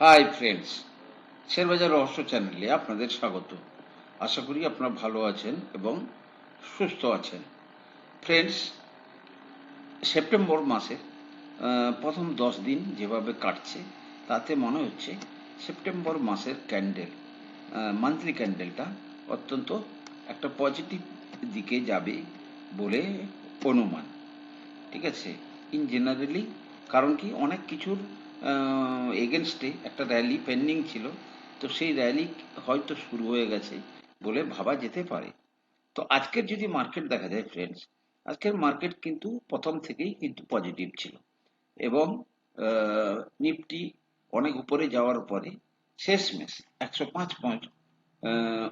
Hi friends শেয়ারবাজার রহস্য চ্যানেলে আপনাদের স্বাগত। আশা করি আপনারা ভালো আছেন এবং সুস্থ আছেন। ফ্রেন্ডস সেপ্টেম্বর মাসের প্রথম দশ দিন যেভাবে কাটছে, তাতে মনে হচ্ছে সেপ্টেম্বর মাসের ক্যান্ডেল মান্থলি ক্যান্ডেলটা অত্যন্ত একটা পজিটিভ দিকে যাবে বলে অনুমান। ঠিক আছে? ইন জেনারেলি কারণ কি অনেক কিছুর এগেনস্টে একটা র্যালি পেন্ডিং ছিল, তো সেই র্যালি হয়তো শুরু হয়ে গেছে বলে ভাবা যেতে পারে। তো আজকের যদি মার্কেট দেখা যায় ফ্রেন্ডস আজকের মার্কেট কিন্তু প্রথম থেকেই কিন্তু পজিটিভ ছিল এবং নিফটি অনেক উপরে যাওয়ার পরে শেষমেশ একশো পাঁচ পয়েন্ট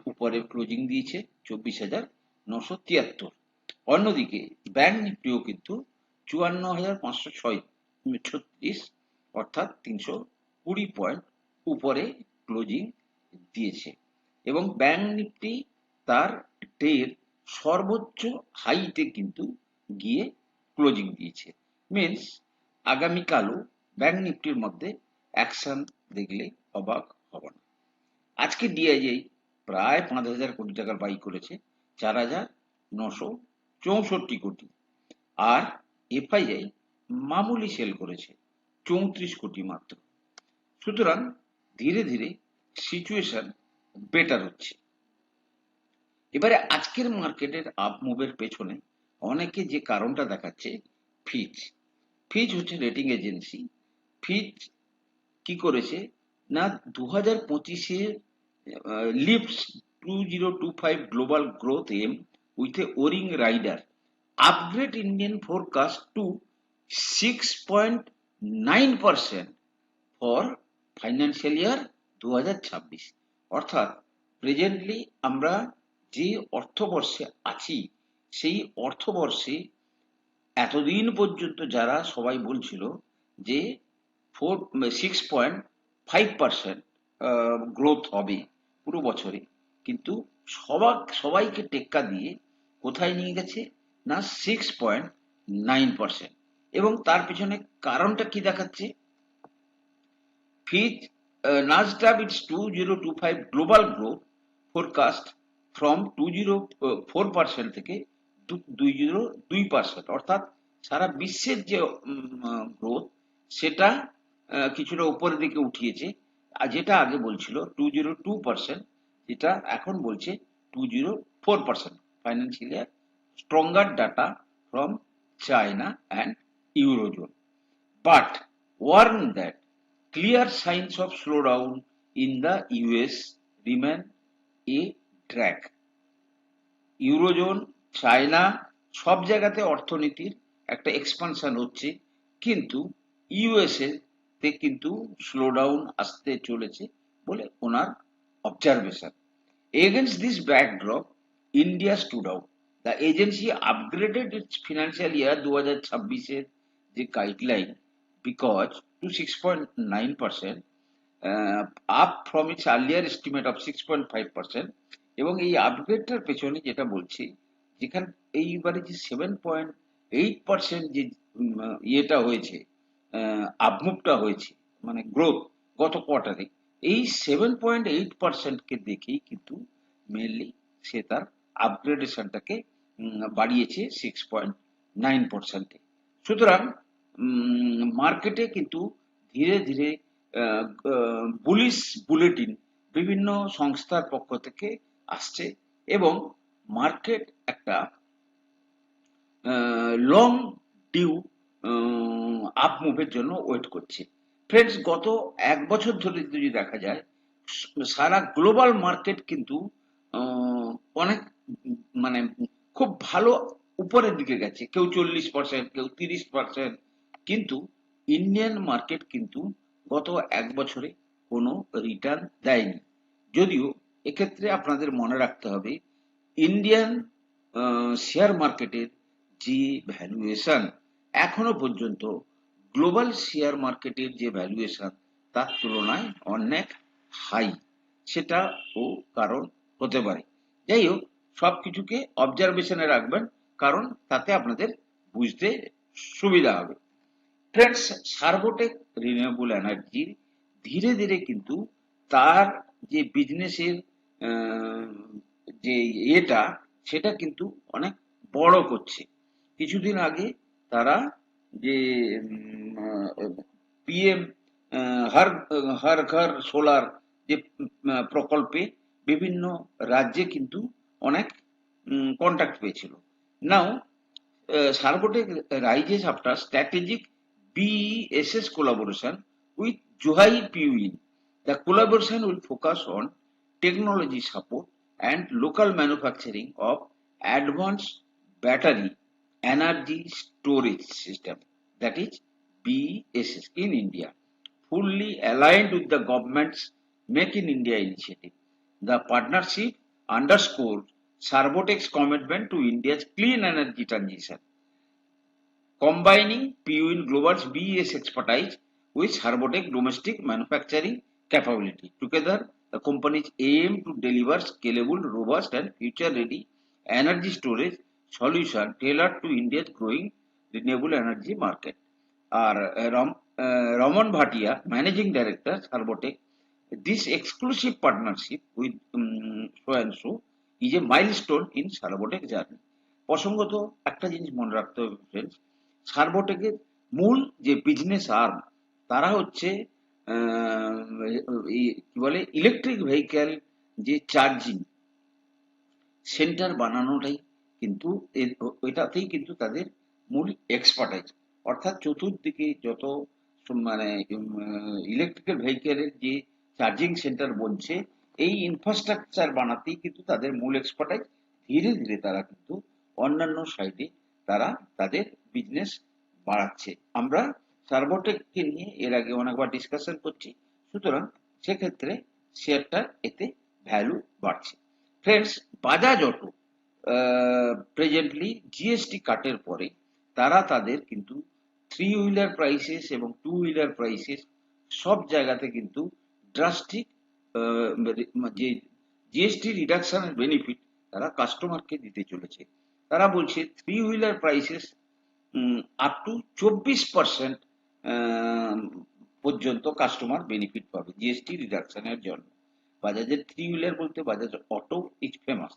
উপরে ক্লোজিং দিয়েছে চব্বিশ হাজার নশো তিয়াত্তর। অন্যদিকে ব্যাংক নিফটিও কিন্তু চুয়ান্ন হাজার পাঁচশো ছয় ছত্রিশ অর্থাৎ তিনশো কুড়ি পয়েন্ট উপরে ক্লোজিং দিয়েছে। এবং ব্যাংক নিফটি তার ডের সর্বোচ্চ হাইতে কিন্তু গিয়ে ক্লোজিং দিয়েছে। মিনস আগামীকালও ব্যাংক নিফটির মধ্যে অ্যাকশন দেখলে অবাক হব না। আজকে ডিআইআই প্রায় পাঁচ হাজার কোটি টাকার বাই করেছে, চার হাজার নশো চৌষট্টি কোটি। আর এফআইআই মামুলি সেল করেছে চৌত্রিশ কোটি মাত্র। সুতরাং ধীরে ধীরে সিচুয়েশন বেটার হচ্ছে। এবারে আজকের মার্কেটের আপ মুভের পেছনে অনেকে যে কারণটা দেখাচ্ছে ফিচ ফিচ হচ্ছে রেটিং এজেন্সি ফিচ কি করেছে? না দু হাজার পঁচিশে lifts two zero two five global growth M with a worrying rider upgrade Indian forecast to six point nine percent for financial year দু হাজার ছাব্বিশ অর্থাৎ প্রেজেন্টলি আমরা যে অর্থবর্ষে আছি, সেই অর্থবর্ষে এতদিন পর্যন্ত যারা সবাই বলছিল যে four six point five percent growth হবে পুরো বছরে, কিন্তু সবাক, সবাইকে টেক্কা দিয়ে কোথায় নিয়ে গেছে? না সিক্স পয়েন্ট নাইন পার্সেন্ট এবং তার পিছনে কারণটা কি দেখাচ্ছে? Fitch NASDAQ its two zero two five global growth forecast from two zero four percent থেকে দুই জিরো দুই পার্সেন্ট অর্থাৎ সারা বিশ্বের যে গ্রোথ সেটা কিছুটা উপরের দিকে উঠিয়েছে। আর যেটা আগে বলছিল টু জিরো টু পার্সেন্ট যেটা এখন বলছে two zero four percent financial stronger data from China and eurozone. But warn that clear signs of slowdown in the US remain a drag. Eurozone, China সব জায়গাতে অর্থনীতির একটা এক্সপানশন হচ্ছে, কিন্তু USA তে কিন্তু স্লোডাউন আসতে চলেছে বলে ওনার observation against this backdrop India stood out the agency upgraded its financial year দু হাজার ছাব্বিশের যে guideline because two six point nine percent up from its earlier estimate of six point five percent এবং এই আপগ্রেডটার পেছনে যেটা বলছি, যেখানে, এইবারে যে সেভেন পয়েন্ট এইট পার্সেন্ট যে ইয়েটা হয়েছে আপমুভটা হয়েছে মানে গ্রোথ গত কোয়ার্টারে এই সেভেন পয়েন্ট এইট পার্সেন্টকে দেখেই কিন্তু মেনলি সে তার আপগ্রেডেশনটাকে বাড়িয়েছে সিক্স পয়েন্ট নাইন পার্সেন্টে সুতরাং মার্কেটে কিন্তু ধীরে ধীরে বুলিশ বুলেটিন বিভিন্ন সংস্থার পক্ষ থেকে আসছে এবং মার্কেট একটা লং ডিউ আপ মুভের জন্য ওয়েট করছে। ফ্রেন্ডস গত এক বছর ধরে যদি দেখা যায়, সারা গ্লোবাল মার্কেট কিন্তু অনেক মানে খুব ভালো উপরের দিকে গেছে, কেউ চল্লিশ পার্সেন্ট কেউ তিরিশ পার্সেন্ট কিন্তু ইন্ডিয়ান মার্কেট কিন্তু গত এক বছরে কোনো রিটার্ন দেয়নি। যদিও এক্ষেত্রে আপনাদের মনে রাখতে হবে ইন্ডিয়ান শেয়ার মার্কেটের যে ভ্যালুয়েশন এখনও পর্যন্ত গ্লোবাল শেয়ার মার্কেটের যে ভ্যালুয়েশন তার তুলনায় অনেক হাই সেটা ও কারণ হতে পারে। যাই হোক সব কিছুকে অবজারভেশনে রাখবেন। কারণ তাতে আপনাদের বুঝতে সুবিধা হবে। ফ্রেন্ডস সার্বোটেক রিনিউয়েবল এনার্জির ধীরে ধীরে কিন্তু তার যে বিজনেসের যে এটা সেটা কিন্তু অনেক বড় করছে। কিছুদিন আগে তারা যে পিএম হর হর ঘর সোলার যে প্রকল্পে বিভিন্ন রাজ্যে কিন্তু অনেক কন্ট্যাক্ট পেয়েছিল। Now, uh, Sarbotek uh, rises after strategic BSS collaboration with Juhai Puyin. The collaboration will focus on technology support and local manufacturing of advanced battery energy storage system that is BSS in India fully aligned with the government's Make in India initiative. The partnership underscores Sarbotek's commitment to India's clean energy transition combining PUIN Global's BES expertise with Harbotech domestic manufacturing capability. Together, the companies aim to deliver scalable, robust, and future-ready energy storage solution tailored to India's growing renewable energy market. Or uh, Ram, uh, Raman Bhatia, Managing Director, Harbotech, this exclusive partnership with um, so and so is a milestone in Harbotech journey প্রসঙ্গত একটা জিনিস মনে রাখতে হবে friends সার্বোটেকের মূল যে business arm তারা হচ্ছে কি বলে ইলেকট্রিক ভেহিক্যাল যে চার্জিং সেন্টার বানানোটাই কিন্তু এটাতেই কিন্তু তাদের মূল এক্সপার্টাইজ অর্থাৎ চতুর্দিকে যত মানে ইলেকট্রিক্যাল ভেহিক্যালের যে চার্জিং সেন্টার বলছে এই ইনফ্রাস্ট্রাকচার বানাতেই কিন্তু তাদের মূল এক্সপার্টাইজ ধীরে ধীরে তারা কিন্তু অন্যান্য সাইডে তারা তাদের বিজনেস বাড়াচ্ছে। আমরা সার্ভোটেককে নিয়ে এর আগে অনেকবার ডিসকাশন করছি, সুতরাং সেক্ষেত্রে শেয়ারটার এতে ভ্যালু বাড়ছে। Friends Bajaj auto presently GST কাটের পরে তারা তাদের কিন্তু থ্রি হুইলার প্রাইসেস এবং টু হুইলার প্রাইসেস সব জায়গাতে কিন্তু ড্রাস্টিক যে জিএসটি রিডাকশনের বেনিফিট তারা কাস্টমারকে দিতে চলেছে। তারা বলছে three wheeler prices up to চব্বিশ পার্সেন্ট পর্যন্ত কাস্টমার বেনিফিট পাবে জিএসটি রিডাকশনের জন্য। বাজাজের থ্রি হুইলার বলতে Bajaj auto is famous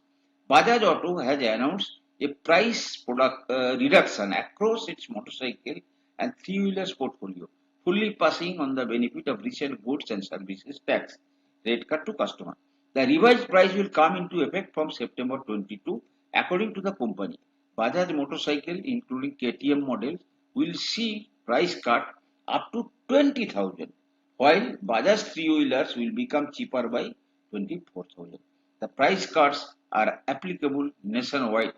Bajaj auto has announce a price product reduction across its motorcycle and three wheelers portfolio fully passing on the benefit of recent goods and services tax rate cut to customer. The revised price will come into effect from September 22 according to the company. Bajaj motorcycle including KTM models will see price cut up to 20,000 while Bajaj three-wheelers will become cheaper by 24,000. The price cuts are applicable nationwide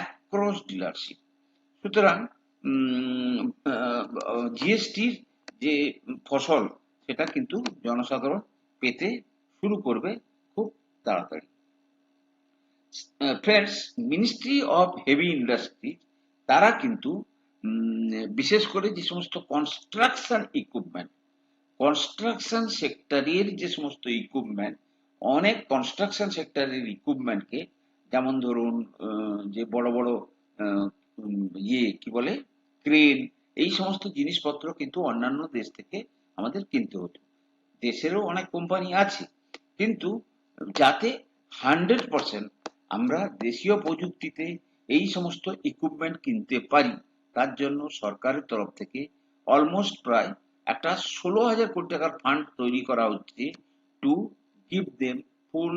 across dealership. সুতরাং জিএসটির যে ফসল সেটা কিন্তু জনসাধারণ পেতে শুরু করবে খুব তাড়াতাড়ি। Friends ministry of heavy industry তারা কিন্তু বিশেষ করে যে সমস্ত কনস্ট্রাকশন ইকুইপমেন্ট কনস্ট্রাকশন সেক্টরের যে সমস্ত ইকুইপমেন্ট অনেক কনস্ট্রাকশন সেক্টরের ইকুইপমেন্টকে যেমন ধরুন যে বড় বড় ইয়ে কি বলে ক্রেন এই সমস্ত জিনিসপত্র কিন্তু অন্যান্য দেশ থেকে আমাদের কিনতে হতো। দেশেরও অনেক কোম্পানি আছে। কিন্তু যাতে হান্ড্রেড পার্সেন্ট আমরা দেশীয় প্রযুক্তিতে এই সমস্ত ইকুইপমেন্ট কিনতে পারি, তার জন্য সরকারের তরফ থেকে অলমোস্ট প্রায় একটা ষোলো হাজার কোটি টাকার ফান্ড তৈরি করা হচ্ছে to give them full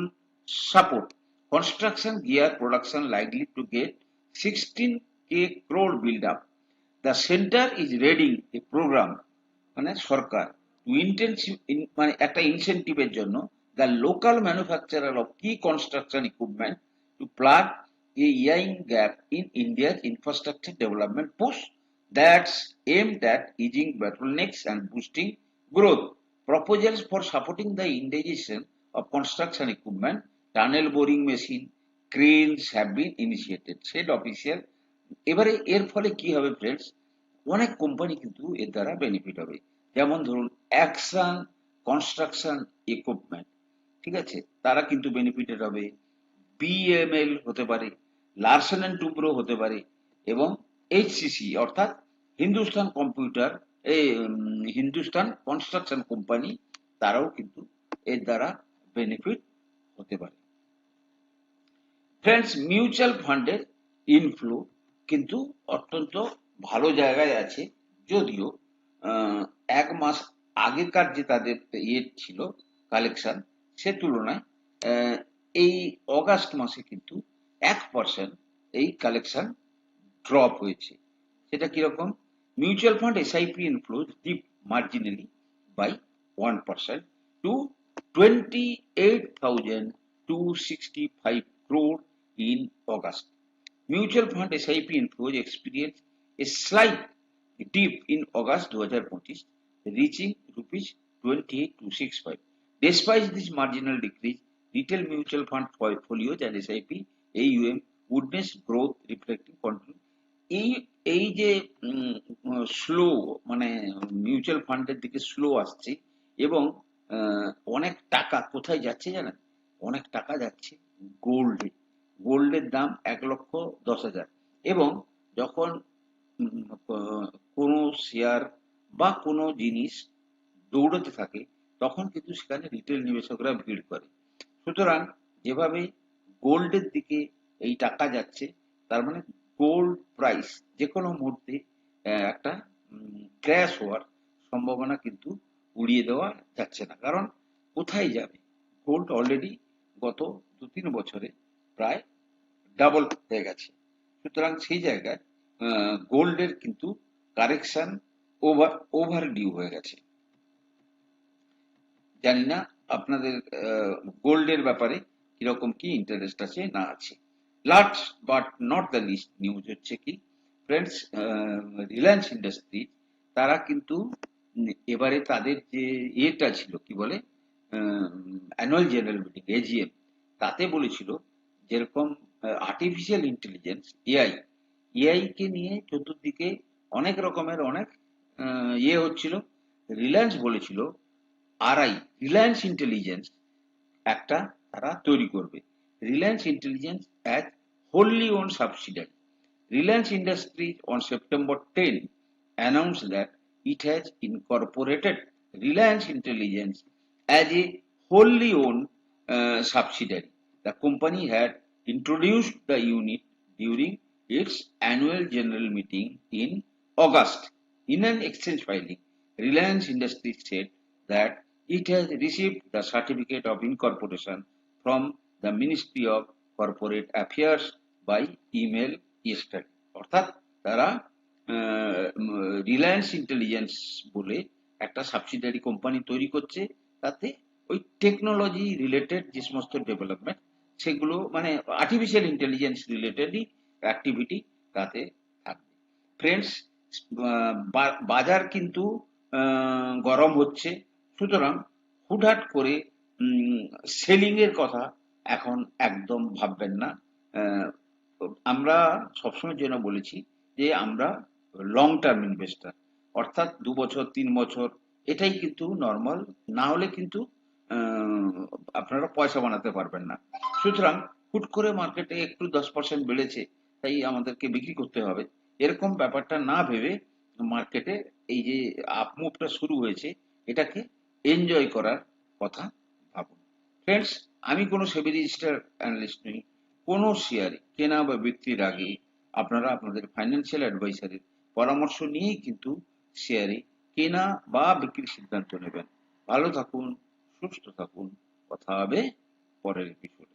support construction gear production likely to get sixteen K crore build up the centre is ready a programme মানে সরকার টু মানে একটা ইনসেন্টিভের জন্য দ্য লোকাল ম্যানুফ্যাকচারার অফ কি construction equipment to plug a yawning gap in ইন্ডিয়ার infrastructure development push that's aimed at easing bottlenecks and boosting growth. Proposals for supporting the indigenization of construction equipment, tunnel boring machine, cranes have been initiated. Said official এবারে এর ফলে কি হবে friends অনেক company কিন্তু এর দ্বারা বেনিফিট হবে যেমন ধরুন অ্যাকশন কনস্ট্রাকশন ইকুইপমেন্ট ঠিক আছে? তারা কিন্তু বেনিফিটেড হবে। বিএমএল হতে পারে লার্সেন অ্যান্ড টুব্রো হতে পারে এবং এইচসিসি অর্থাৎ হিন্দুস্তান কম্পিউটার এই হিন্দুস্তান কনস্ট্রাকশন কোম্পানি তারাও কিন্তু এর দ্বারা বেনিফিট হতে পারে। ফ্রেন্ডস মিউচুয়াল ফান্ডের ইনফ্লো কিন্তু অত্যন্ত ভালো জায়গায় আছে। যদিও এক মাস আগেকার যে তাদের ইয়ে ছিল কালেকশন সে তুলনায় এই অগাস্ট মাসে কিন্তু এক পার্সেন্ট এই কালেকশন ড্রপ হয়েছে সেটা কীরকম mutual fund SIP inflows dip marginally by one percent to twenty eight thousand two sixty five crore in August Mutual fund SIP inflows experienced a slight dip in twenty 2025, two six 28265. Despite this marginal decrease, retail mutual fund portfolios and SIP AUM witnessed growth reflecting continue. এই এই যে slow মানে mutual ফান্ডের দিকে slow আসছে এবং অনেক টাকা কোথায় যাচ্ছে জানেন অনেক টাকা যাচ্ছে গোল্ডে গোল্ডের দাম এক লক্ষ দশ হাজার এবং যখন কোনো শেয়ার বা কোনো জিনিস দৌড়তে থাকে তখন কিন্তু সেখানে রিটেল নিবেশকরা ভিড় করে। সুতরাং যেভাবে গোল্ডের দিকে এই টাকা যাচ্ছে, তার মানে গোল্ড প্রাইস যে কোনো মুহূর্তে একটা ক্র্যাশ হওয়ার সম্ভাবনা কিন্তু উড়িয়ে দেওয়া যাচ্ছে না। কারণ কোথায় যাবে? গোল্ড অলরেডি গত দু তিন বছরে প্রায় ডাবল হয়ে গেছে। সুতরাং সেই জায়গায় গোল্ডের কিন্তু কারেকশন ওভার ওভার ডিউ হয়ে গেছে। জানি না আপনাদের গোল্ডের ব্যাপারে কীরকম কি ইন্টারেস্ট আছে না আছে। Last but not the least news হচ্ছে কি ফ্রেন্ডস রিলায়েন্স ইন্ডাস্ট্রি তারা কিন্তু এবারে তাদের যে ইয়েটা ছিল, কি বলে অ্যানুয়াল জেনারেল মিটিং এজিএম তাতে বলেছিল যেরকম আর্টিফিশিয়াল ইন্টেলিজেন্স এআই এআই কে নিয়ে চতুর্দিকে অনেক রকমের অনেক ইয়ে হচ্ছিল। রিলায়েন্স বলেছিল আরআই রিলায়েন্স ইন্টেলিজেন্স একটা তারা তৈরি করবে Reliance intelligence as wholly own subsidiary Reliance industries on September ten announced that it has incorporated Reliance Intelligence as a wholly owned uh, subsidiary. The company had introduced the unit during its annual general meeting in August. In an exchange filing, Reliance Industries said that it has received the certificate of incorporation from the Ministry of Corporate Affairs by email yesterday. অর্থাৎ তারা Reliance intelligence বলে একটা subsidiary company তৈরি করছে। তাতে ওই technology related যে সমস্ত ডেভেলপমেন্ট সেগুলো মানে আর্টিফিশিয়াল ইন্টেলিজেন্স রিলেটেডই অ্যাক্টিভিটি তাতে থাকবে। ফ্রেন্ডস বাজার কিন্তু গরম হচ্ছে। সুতরাং হুটহাট করে সেলিং এর কথা এখন একদম ভাববেন না। আমরা সবসময় জন্য বলেছি যে আমরা লং টার্ম ইনভেস্টার অর্থাৎ দু বছর, তিন বছর, এটাই কিন্তু নর্মাল না হলে কিন্তু আপনারা পয়সা বানাতে পারবেন না। সুতরাং হুট করে মার্কেটে একটু দশ পার্সেন্ট বেড়েছে, তাই আমাদেরকে বিক্রি করতে হবে। এরকম ব্যাপারটা না ভেবে মার্কেটে এই যে আপ মুভটা শুরু হয়েছে, এটাকে এনজয় করার কথা ভাবুন। ফ্রেন্ডস আমি কোনো সেবি রেজিস্টার অ্যানালিস্ট নই। কোনো শেয়ারে কেনা বা বিক্রির আগে আপনারা আপনাদের ফাইন্যান্সিয়াল অ্যাডভাইসারের পরামর্শ নিয়েই কিন্তু শেয়ারে কেনা বা বিক্রির সিদ্ধান্ত নেবেন। ভালো থাকুন, সুস্থ থাকুন। কথা হবে পরের এপিসোডে